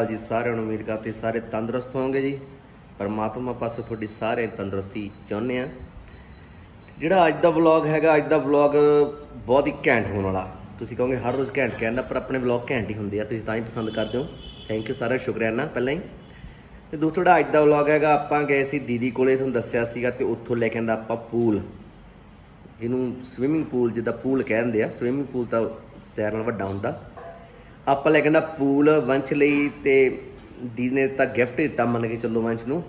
ਅਕਾਲ ਜੀ, ਸਾਰਿਆਂ ਨੂੰ ਉਮੀਦ ਕਰਦੇ ਸਾਰੇ ਤੰਦਰੁਸਤ ਹੋਵੋਗੇ ਜੀ। ਪਰਮਾਤਮਾ ਪਾਸੋਂ ਤੁਹਾਡੀ ਸਾਰੇ ਤੰਦਰੁਸਤੀ ਚਾਹੁੰਦੇ ਆ ਜਿਹੜਾ ਅੱਜ ਦਾ ਵਲੌਗ ਹੈਗਾ, ਅੱਜ ਦਾ ਵਲੌਗ ਬਹੁਤ ਹੀ ਘੈਂਟ ਹੋਣ ਵਾਲਾ। ਤੁਸੀਂ ਕਹੋਗੇ ਹਰ ਰੋਜ਼ ਘੈਂਟ ਕਹਿੰਦਾ ਪਰ ਆਪਣੇ ਵਲੌਗ ਘੈਂਟ ਹੀ ਹੁੰਦੇ ਆ, ਤੁਸੀਂ ਤਾਂ ਹੀ ਪਸੰਦ ਕਰਦੇ ਹੋ। ਥੈਂਕ ਯੂ ਸਾਰਾ ਸ਼ੁਕਰੀਆਨਾ ਪਹਿਲਾਂ ਹੀ। ਤੇ ਦੂਸਰਾ ਜਿਹੜਾ ਅੱਜ ਦਾ ਵਲੌਗ ਹੈਗਾ, ਆਪਾਂ ਗਏ ਸੀ ਦੀਦੀ ਕੋਲੇ, ਤੁਹਾਨੂੰ ਦੱਸਿਆ ਸੀਗਾ ਤੇ ਉੱਥੋਂ ਲੈ ਕੇ ਆਂਦਾ ਆਪਾਂ ਪੂਲ। ਜਿਹਨੂੰ ਸਵਿਮਿੰਗ ਪੂਲ ਜਿੱਦਾਂ ਪੂਲ ਕਹਿੰਦੇ ਆ ਸਵਿਮਿੰਗ ਪੂਲ ਤਾਂ ਤੈਰਨ ਨਾਲ ਵੱਡਾ ਹੁੰਦਾ। ਆਪਾਂ ਲੈ ਕੇ ਪੂਲ ਵੰਸ਼ ਲਈ ਤੇ ਦੀਦੀ ਨੇ ਤਾਂ ਗਿਫਟ ਦਿੱਤਾ ਮੰਨ ਕੇ ਚੱਲੋ ਵੰਸ਼ ਨੂੰ।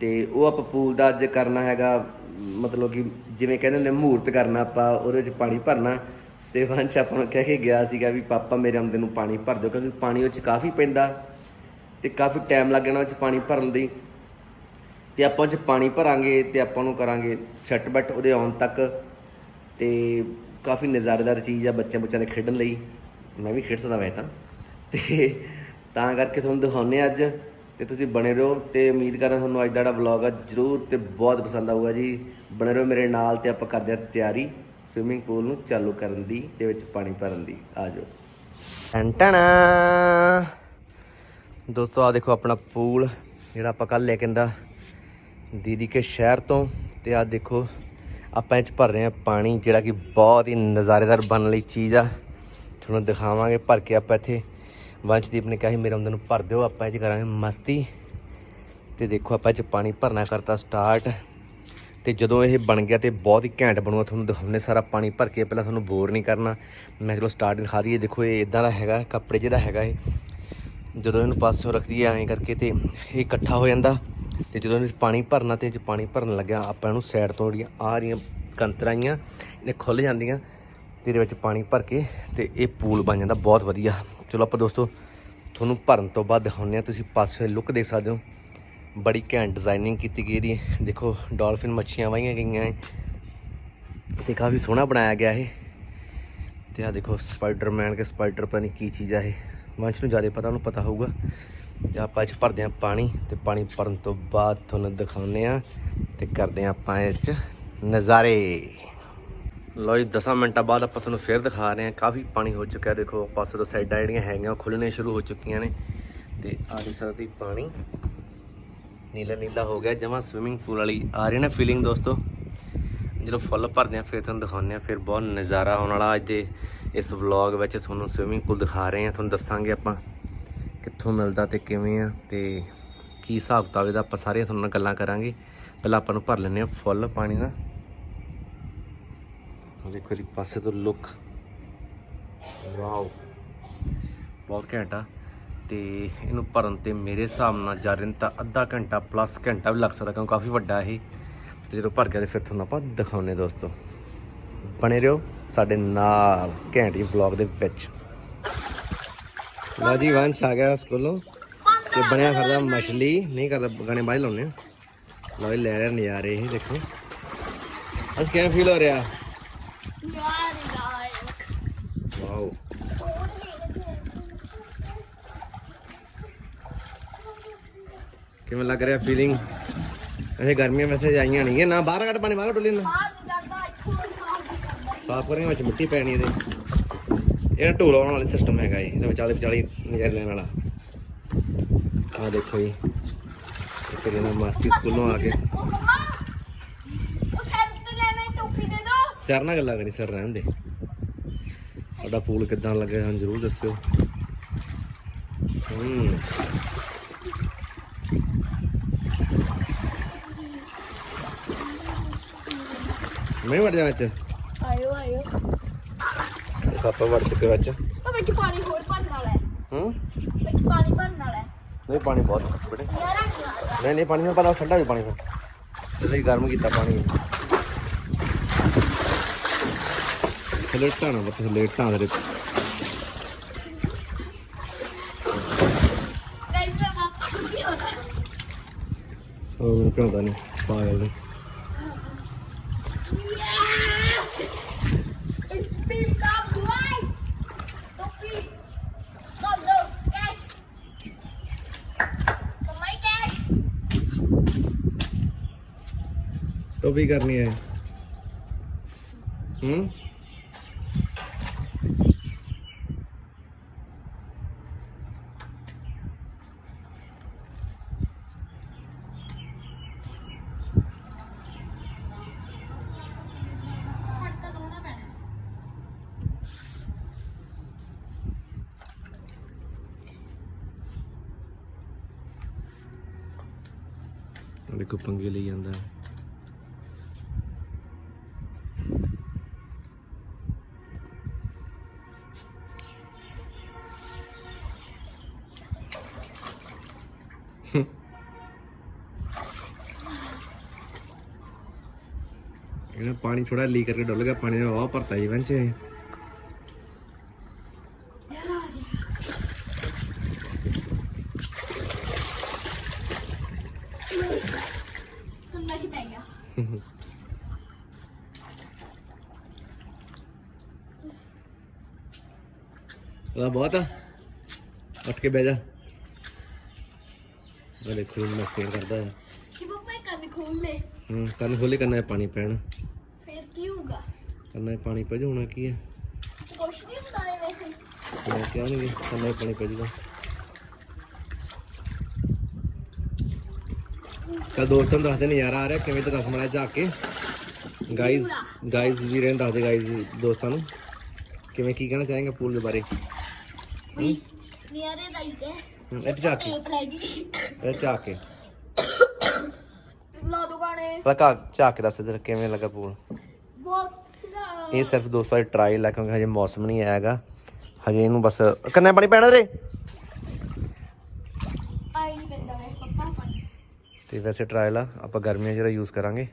ਤੇ ਉਹ ਆਪਾਂ ਪੂਲ ਦਾ ਅੱਜ ਕਰਨਾ ਹੈਗਾ, ਮਤਲਬ ਕਿ ਜਿਵੇਂ ਕਹਿੰਦੇ ਨੇ ਮਹੂਰਤ ਕਰਨਾ ਆਪਾਂ, ਉਹਦੇ ਵਿੱਚ ਪਾਣੀ ਭਰਨਾ। ਤੇ ਵੰਸ਼ ਆਪਾਂ ਨੂੰ ਕਹਿ ਕੇ ਗਿਆ ਸੀਗਾ ਵੀ ਪਾਪਾ ਮੇਰੇ ਆਉਂਦੇ ਨੂੰ ਪਾਣੀ ਭਰ ਦਿਓ, ਕਿਉਂਕਿ ਪਾਣੀ ਉਹ ਚ ਕਾਫੀ ਪੈਂਦਾ ਤੇ ਕਾਫੀ ਟਾਈਮ ਲੱਗ ਜਾਣਾ ਉਹ ਚ ਪਾਣੀ ਭਰਨ ਦੀ। ਤੇ ਆਪਾਂ ਉਹ ਚ ਪਾਣੀ ਭਰਾਂਗੇ ਤੇ ਆਪਾਂ ਨੂੰ ਕਰਾਂਗੇ ਸੈੱਟ ਬੈਟ ਉਹਦੇ ਆਉਣ ਤੱਕ ਤੇ ਕਾਫੀ ਨਜ਼ਾਰੇਦਾਰ ਚੀਜ਼ ਆ ਬੱਚਿਆਂ ਬੱਚਿਆਂ ਦੇ ਖੇਡਣ ਲਈ। ਮੈਂ ਵੀ ਖੇਡ ਸਕਦਾ ਵੈਸੇ ਤਾਂ। ਤੇ ਤਾਂ ਕਰਕੇ ਤੁਹਾਨੂੰ ਦਿਖਾਉਂਦੇ ਹਾਂ ਅੱਜ। ਤੇ ਤੁਸੀਂ ਬਣੇ ਰਹੋ ਤੇ ਉਮੀਦ ਕਰਦਾ ਤੁਹਾਨੂੰ ਅੱਜ ਦਾ ਜਿਹੜਾ ਵਲੌਗ ਆ ਜਰੂਰ ਤੇ ਬਹੁਤ ਪਸੰਦ ਆਊਗਾ ਜੀ। ਬਣੇ ਰਹੋ ਮੇਰੇ ਨਾਲ ਤੇ ਆਪਾਂ ਕਰਦੇ ਹਾਂ ਤਿਆਰੀ ਸਵਿਮਿੰਗ ਪੂਲ ਨੂੰ ਚਾਲੂ ਕਰਨ ਦੀ ਤੇ ਵਿੱਚ ਪਾਣੀ ਭਰਨ ਦੀ। ਆ ਜਾਓ। ਟੰਟਣਾ ਦੋਸਤੋ ਆ ਦੇਖੋ ਆਪਣਾ ਪੂਲ ਜਿਹੜਾ ਆਪਾਂ ਕੱਲ ਲੈ ਕੇ ਆਂਦਾ ਦੀਦੀ ਕੇ ਸ਼ਹਿਰ ਤੋਂ। ਤੇ ਆ ਦੇਖੋ, ਆਪਾਂ ਇਹ ਚ ਭਰ ਰਹੇ ਆ ਪਾਣੀ ਜਿਹੜਾ ਕਿ ਬਹੁਤ ਹੀ ਨਜ਼ਾਰੇਦਾਰ ਬਣਨ ਲਈ ਚੀਜ਼ ਆ। ਤੁਹਾਨੂੰ ਦਿਖਾਵਾਂਗੇ, ਭਰ ਕੇ ਆਪਾਂ ਇੱਥੇ ਵੰਸ਼ਦੀਪ ਨੇ ਕਿਹਾ ਸੀ, ਮੇਰੇ ਅੰਦਰ ਨੂੰ ਭਰ ਦਿਓ, ਆਪਾਂ ਇਹ ਚ ਕਰਾਂਗੇ ਮਸਤੀ। ਤੇ ਦੇਖੋ ਆਪਾਂ ਇਹ ਚ ਪਾਣੀ ਭਰਨਾ ਕਰਤਾ ਸਟਾਰਟ ਤੇ ਜਦੋਂ ਇਹ ਬਣ ਗਿਆ ਤੇ ਬਹੁਤ ਹੀ ਘੈਂਟ ਬਣੂਗਾ, ਤੁਹਾਨੂੰ ਦਿਖਾਉਣੇ ਸਾਰਾ ਪਾਣੀ ਭਰ ਕੇ, ਪਹਿਲਾਂ ਤੁਹਾਨੂੰ ਬੋਰ ਨਹੀਂ ਕਰਨਾ। ਮੈਂ ਚਲੋ ਸਟਾਰਟ ਦਿਖਾ ਦਈਏ, ਦੇਖੋ ਇਹ ਇਦਾਂ ਦਾ ਹੈਗਾ, ਕੱਪੜੇ ਜਿਹਦਾ ਹੈਗਾ ਇਹ। ਜਦੋਂ ਇਹਨੂੰ ਪਾਸਿਓਂ ਰੱਖਦੀ ਐ ਐਂ ਕਰਕੇ ਤੇ ਇਹ ਇਕੱਠਾ ਹੋ ਜਾਂਦਾ। ਤੇ ਜਦੋਂ ਇਹਨੂੰ ਪਾਣੀ ਭਰਨਾ ਤੇ ਇਹ ਪਾਣੀ ਭਰਨ ਲੱਗਿਆ, ਆਪਾਂ ਇਹਨੂੰ ਸਾਈਡ ਤੋਂ ਜਿਹੜੀਆਂ ਆ ਰਹੀਆਂ ਕੰਤਰਾਈਆਂ ਇਹ ਖੁੱਲ ਜਾਂਦੀਆਂ। ਤੇ ਇਹਦੇ ਵਿੱਚ ਪਾਣੀ ਭਰ ਕੇ ਤੇ ਇਹ ਪੂਲ ਬਣ ਜਾਂਦਾ, ਬਹੁਤ ਵਧੀਆ। ਚਲੋ ਆਪਾਂ ਦੋਸਤੋ, ਤੁਹਾਨੂੰ ਭਰਨ ਤੋਂ ਬਾਅਦ ਦਿਖਾਉਂਦੇ ਆ ਤੁਸੀਂ ਪਾਸੇ ਲੁੱਕ ਦੇਖ ਸਕਦੇ ਹੋ। ਬੜੀ ਘੈਂਟ ਡਿਜ਼ਾਈਨਿੰਗ ਕੀਤੀ ਗਈ ਇਹਦੀ। ਦੇਖੋ ਡਾਲਫਿਨ ਮੱਛੀਆਂ ਵਾਹੀਆਂ ਗਈਆਂ ਹੈ ਤੇ ਕਾਫੀ ਸੋਹਣਾ ਬਣਾਇਆ ਗਿਆ ਇਹ। ਤੇ ਆ ਦੇਖੋ ਸਪਾਈਡਰਮੈਨ ਕੇ ਸਪਾਈਡਰ ਪਤਾ ਨਹੀਂ ਕੀ ਚੀਜ਼ ਆ ਇਹ। ਵੰਸ਼ ਨੂੰ ਜ਼ਿਆਦਾ ਪਤਾ, ਉਹਨੂੰ ਪਤਾ ਹੋਊਗਾ। ਤੇ ਆਪਾਂ ਇਹ 'ਚ ਭਰਦੇ ਆ ਪਾਣੀ। ਤੇ ਪਾਣੀ ਭਰਨ ਤੋਂ ਬਾਅਦ ਤੁਹਾਨੂੰ ਦਿਖਾਉਂਦੇ ਆ ਤੇ ਕਰਦੇ ਆ ਆਪਾਂ ਇਹ 'ਚ ਨਜ਼ਾਰੇ। ਲੋ ਜੀ 10 ਮਿੰਟਾਂ ਬਾਅਦ ਆਪਾਂ ਤੁਹਾਨੂੰ ਫੇਰ ਦਿਖਾ ਰਹੇ ਹਾਂ। ਕਾਫੀ ਪਾਣੀ ਹੋ ਚੁੱਕਿਆ ਦੇਖੋ ਪਾਸੇ ਤੋਂ ਸਾਈਡਾਂ ਜਿਹੜੀਆਂ ਹੈਗੀਆਂ, ਉਹ ਖੁੱਲਣੇ ਸ਼ੁਰੂ ਹੋ ਚੁੱਕੀਆਂ ਨੇ। ਤੇ ਆ ਨਹੀਂ ਸਕਦੀ ਪਾਣੀ। ਨੀਲਾ ਨੀਲਾ ਹੋ ਗਿਆ, ਜਮਾ ਸਵਿਮਿੰਗ ਪੂਲ ਵਾਲੀ। ਆ ਰਹੀ ਨਾ ਫੀਲਿੰਗ ਦੋਸਤੋ? ਜਦੋਂ ਫੁੱਲ ਭਰਦੇ ਆ ਫਿਰ ਤੁਹਾਨੂੰ ਦਿਖਾਉਂਦੇ ਆ ਫਿਰ ਬਹੁਤ ਨਜ਼ਾਰਾ ਆਉਣ ਵਾਲਾ ਅੱਜ ਦੇ ਇਸ ਵਲੌਗ ਵਿੱਚ। ਤੁਹਾਨੂੰ ਸਵਿਮਿੰਗ ਪੂਲ ਦਿਖਾ ਰਹੇ ਆ ਤੁਹਾਨੂੰ ਦੱਸਾਂਗੇ ਆਪਾਂ ਕਿੱਥੋਂ ਮਿਲਦਾ ਤੇ ਕਿਵੇਂ ਆ ਤੇ ਕੀ ਹਿਸਾਬ ਕਿਤਾਬ ਇਹਦਾ। ਆਪਾਂ ਸਾਰੀਆਂ ਤੁਹਾਨੂੰ ਨਾਲ ਗੱਲਾਂ ਕਰਾਂਗੇ। ਪਹਿਲਾਂ ਆਪਾਂ ਨੂੰ ਭਰ ਲੈਂਦੇ ਆ ਫੁੱਲ ਪਾਣੀ ਦਾ। ਦੇਖੋ ਇਹਦੀ ਪਾਸੇ ਤੋਂ ਲੁੱਕ ਵਾਓ। ਬਹੁਤ ਘੈਂਟ ਆ। ਤੇ ਇਹਨੂੰ ਭਰਨ ਤੇ ਮੇਰੇ ਹਿਸਾਬ ਨਾਲ ਜਾ ਰਹੇ ਤਾਂ ਅੱਧਾ ਘੰਟਾ ਪਲੱਸ ਘੰਟਾ ਵੀ ਲੱਗ ਸਕਦਾ ਕਿਉਂਕਿ ਕਾਫੀ ਵੱਡਾ ਇਹ। ਤੇ ਜਦੋਂ ਭਰ ਗਿਆ ਤੇ ਫਿਰ ਤੁਹਾਨੂੰ ਆਪਾਂ ਦਿਖਾਉਨੇ ਦੋਸਤੋ। ਬਣੇ ਰਹੋ ਸਾਡੇ ਨਾਲ ਘੈਂਟ ਜੀ ਵਲੌਗ ਦੇ ਵਿੱਚ। ਲਓ ਜੀ, ਵੰਸ਼ ਆ ਗਿਆ ਸਕੂਲੋਂ। ਤੇ ਬਣਿਆ ਫਿਰਦਾ ਮਛਲੀ। ਨਹੀਂ ਕਰਦਾ, ਗਾਣੇ ਬਾਅਦ ਲਾਉਨੇ ਆ ਲਓ ਜੀ, ਲੈ ਰਿਹਾ ਨਜ਼ਾਰੇ ਇਹ ਦੇਖੋ। ਅੱਜ ਕਿਵੇਂ ਫੀਲ ਹੋ ਰਿਹਾ ਵਾਓ ਕਿਵੇਂ ਲੱਗ ਰਿਹਾ ਫੀਲਿੰਗ ਇਹ ਗਰਮੀਆਂ ਵੈਸੇ ਆਈਆਂ ਨਹੀਂ ਹੈ ਨਾ ਬਾਹਰ ਕੱਢ ਪਾਣੀ ਬਾਹਰ ਡੋਲੀ ਨਾ ਸਾਫ਼ ਕਰਾਂਗੇ ਵਿੱਚ ਮਿੱਟੀ ਪੈਣੀ ਇਹਦੇ। ਇਹ ਢੋਲ ਆਉਣ ਵਾਲਾ ਸਿਸਟਮ ਹੈਗਾ ਇਹ ਇਹਦੇ ਵਿਚਾਲੇ ਵਿਚਾਲੇ ਨਜ਼ਰ ਲੈਣ ਵਾਲਾ। ਆ ਦੇਖੋ ਜੀ ਫਿਰ ਇਹਨਾਂ ਮਸਤੀ ਸਕੂਲੋਂ ਆ ਕੇ। ਸਰ ਨਾਲ ਗੱਲਾਂ ਕਰੀ ਸਰ ਰਹਿਣ ਦੇ। ਸਾਡਾ ਪੂਲ ਕਿੱਦਾਂ ਲੱਗਿਆ ਸਾਨੂੰ ਜ਼ਰੂਰ ਦੱਸਿਓ। ਹੂੰ। ਮੈਂ ਵੜ ਜਾ ਵਿੱਚ। ਆਇਓ ਆਇਓ। ਪਾਪਾ ਵੜ ਚੁੱਕੇ ਵਿੱਚ। ਉਹ ਵਿੱਚ ਪਾਣੀ ਹੋਰ ਭਰਨ ਵਾਲਾ ਹੈ। ਹੂੰ? ਵਿੱਚ ਪਾਣੀ ਭਰਨ ਵਾਲਾ ਹੈ। ਨਹੀਂ ਪਾਣੀ ਬਹੁਤ ਖਸ ਬੜੇ। ਨਹੀਂ ਨਹੀਂ ਪਾਣੀ ਨਾਲ ਪਹਿਲਾਂ ਠੰਡਾ ਵੀ ਪਾਣੀ ਫਿਰ ਚਲੇ ਗਰਮ ਕੀਤਾ ਪਾਣੀ। ਲੇਟਾਂ ਨਾ ਬਸ ਲੇਟਾਂ ਦੇ ਗਾਇਸ ਆਪਾਂ ਕੀ ਹੋਤਾ ਉਹ ਮੈਨੂੰ ਕਿਉਂ ਨਹੀਂ ਪਾਗਲ ਨੇ It's been that way. Topi. Come ਚੁੱਕਣਾ ਤਾਂ ਨਹੀਂ ਪਾਗਲ ਨੇ ਟੋਪੀ ਕਰਨੀ ਹੈ ਹੂੰ ਦੇਖੋ ਪੰਗੇ ਲਈ ਜਾਂਦਾ ਇਹਨਾਂ ਪਾਣੀ ਥੋੜਾ ਲੀਕ ਕਰਕੇ ਡੁੱਲ ਗਿਆ, ਪਾਣੀ ਦਾ ਵਾਹ ਭਰਤਾ ਜੀ ਵੰਚ ਇਹ ਕੰਨਾ ਚ ਪੈ ਗਿਆ ਉਹਦਾ ਬਹੁਤ ਆ। ਉੱਠ ਕੇ ਬਹਿ ਜਾ। ਉਹ ਦੇਖੋ ਇਹ ਮਸਤੀ ਕਰਦਾ ਹੈ ਕਿ ਪਾਪਾ ਇਹ ਕੰਨ ਖੋਲ ਲੈ। ਹੂੰ ਕੰਨ ਖੋਲੇ ਕੰਨਾਂ 'ਚ ਪਾਣੀ ਪੈਣ। ਫਿਰ ਕੀ ਹੋਊਗਾ? ਕੰਨਾਂ 'ਚ ਪਾਣੀ ਪੈ ਜਾਣਾ ਕੀ ਹੈ ਕੁਛ ਨਹੀਂ ਹੁੰਦਾ ਹੈ ਵੈਸੇ। ਮੈਂ ਕਿਹਾ ਨਹੀਂ ਕੰਨਾਂ 'ਚ ਪਾਣੀ ਪੈ ਜਾਊਗਾ। ਕਾ ਦੋਸਤਾਂ ਨੂੰ ਦੱਸਦੇ ਨਜ਼ਾਰਾ ਆ ਰਿਹਾ ਕਿਵੇਂ ਤੇ ਰਸਮਲਾਈ ਜਾ ਕੇ। ਗਾਇਜ਼ ਗਾਇਜ਼ ਵੀ ਰਹਿਣ ਦੱਸਦੇ ਗਾਇਜ਼ ਦੋਸਤਾਂ ਨੂੰ। ਕਿਵੇਂ ਕੀ ਕਹਿਣਾ ਚਾहेंगे ਪੂਲ ਦੇ ਬਾਰੇ? ਨਿਆਰੇ ਦਾ ਹੀ ਹੈ ਹੂੰ, ਇੱਥੇ ਜਾ ਕੇ। ਟੇਪ ਲੈ ਜੀ ਇਹ ਜਾ ਕੇ। ਲਾ ਦੋ ਗਾਣੇ। ਲਗਾ ਝਾ ਕੇ ਦੱਸ ਕਿਵੇਂ ਲੱਗਾ ਪੂਲ ਇਹ ਸਿਰਫ ਦੋਸਤਾਂ ਦੀ ਟਰਾਇਲ ਹੈ ਕਿਉਂਕਿ ਹਜੇ ਮੌਸਮ ਨਹੀਂ ਆਇਆ ਹੈਗਾ ਹਜੇ ਇਹਨੂੰ ਬਸ ਕੰਨੇ ਪਾਣੀ ਪੈਣਾ ਰੇ ਆਈ ਨਹੀਂ ਪੈਂਦਾ ਵੇ ਪਪਾ ਪਾਣੀ। ਤੇ ਵੈਸੇ ਟਰਾਇਲ ਆ ਆਪਾਂ ਗਰਮੀਆਂ 'ਚ ਜਿਹੜਾ ਯੂਜ਼ ਕਰਾਂਗੇ।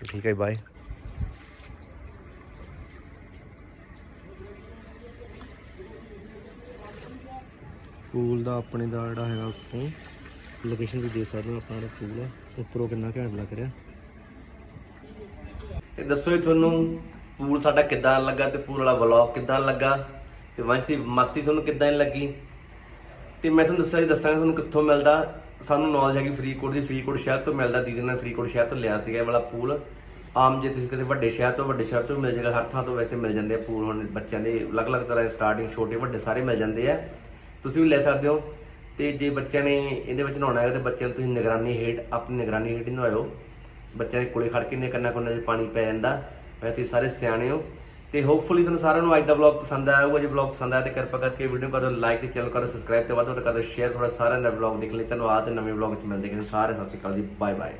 ਠੀਕ ਹੈ ਬਾਏ ਪੂਲ ਦਾ ਆਪਣੇ ਦਾ ਜਿਹੜਾ ਹੈਗਾ ਉੱਤੋਂ ਲੋਕੇਸ਼ਨ ਵੀ ਦੇਖ ਸਕਦੇ ਹੋ, ਆਪਣਾ ਜਿਹੜਾ ਪੂਲ ਆ ਉੱਪਰੋਂ ਕਿੰਨਾ ਘੈਂਟ ਲੱਗ ਰਿਹਾ। ਤੇ ਦੱਸੋ ਜੀ ਤੁਹਾਨੂੰ ਪੂਲ ਸਾਡਾ ਕਿੱਦਾਂ ਲੱਗਾ ਤੇ ਪੂਲ ਵਾਲਾ ਵਲੌਗ ਕਿੱਦਾਂ ਲੱਗਾ? ਤੇ ਵੰਸ਼ ਦੀ ਮਸਤੀ ਤੁਹਾਨੂੰ ਕਿੱਦਾਂ ਲੱਗੀ? ਤੇ ਮੈਂ ਤੁਹਾਨੂੰ ਦੱਸਿਆ ਦੱਸਾਂਗਾ ਤੁਹਾਨੂੰ ਕਿੱਥੋਂ ਮਿਲਦਾ। ਸਾਨੂੰ ਨੌਲੇਜ ਹੈਗੀ ਫਰੀਦਕੋਟ ਦੀ, ਫਰੀਦਕੋਟ ਸ਼ਹਿਰ ਤੋਂ ਮਿਲਦਾ। ਦੀਦੀ ਨੇ ਫਰੀਦਕੋਟ ਸ਼ਹਿਰ ਤੋਂ ਲਿਆ ਸੀਗਾ ਇਹ ਵਾਲਾ ਪੂਲ ਆਮ ਜੇ ਤੁਸੀਂ ਕਿਤੇ ਵੱਡੇ ਸ਼ਹਿਰ ਤੋਂ, ਵੱਡੇ ਸ਼ਹਿਰ ਤੋਂ ਮਿਲ ਜਾਏਗਾ, ਹਰ ਥਾਂ ਤੋਂ ਵੈਸੇ ਮਿਲ ਜਾਂਦੇ ਆ ਪੂਲ ਹੁਣ ਬੱਚਿਆਂ ਦੇ। ਅਲੱਗ-ਅਲੱਗ ਤਰ੍ਹਾਂ ਦੇ ਸਟਾਰਟਿੰਗ ਛੋਟੇ, ਵੱਡੇ ਸਾਰੇ ਮਿਲ ਜਾਂਦੇ ਆ। ਤੁਸੀਂ ਵੀ ਲੈ ਸਕਦੇ ਹੋ। ਤੇ ਜੇ ਬੱਚਿਆਂ ਨੇ ਇਹਦੇ ਵਿੱਚ ਨਹਾਉਣਾ ਹੈ ਤੇ ਬੱਚਿਆਂ ਨੂੰ ਤੁਸੀਂ ਨਿਗਰਾਨੀ ਹੇਠ, ਆਪਣੀ ਨਿਗਰਾਨੀ ਹੇਠ ਨਹਾਓ ਬੱਚਿਆਂ ਦੇ ਕੋਲੇ ਖੜ ਕੇ ਨੇ ਕੰਨਾ ਕੋਨਾ 'ਚ ਪਾਣੀ ਪੈ ਜਾਂਦਾ। ਮੈਂ ਤੁਸੀਂ ਸਾਰੇ ਸਿਆਣੇ ਹੋ। ਤੇ ਹੋਪਫੁਲੀ ਤੁਹਾਨੂੰ ਸਾਰਿਆਂ ਨੂੰ ਅੱਜ ਦਾ ਵਲੌਗ ਪਸੰਦ ਆਇਆ ਹੋਊਗਾ। ਜੇ ਵਲੌਗ ਪਸੰਦ ਆਇਆ ਤੇ ਕਿਰਪਾ ਕਰਕੇ ਵੀਡੀਓ ਕਰੋ ਲਾਈਕ ਤੇ ਚੈਨਲ ਕਰੋ ਸਬਸਕ੍ਰਾਈਬ ਤੇ ਵੱਧ ਤੋਂ ਵੱਧ ਕਰ ਸ਼ੇਅਰ ਥੋੜਾ ਸਾਰਿਆਂ ਦਾ ਵਲੌਗ ਦੇਖ ਲਈ। ਧੰਨਵਾਦ ਤੇ ਨਵੇਂ ਵਲੌਗ 'ਚ ਮਿਲਦੇ ਹਾਂ। ਸਾਰੇ ਸਤਿ ਸ਼੍ਰੀ ਅਕਾਲ ਜੀ। Bye bye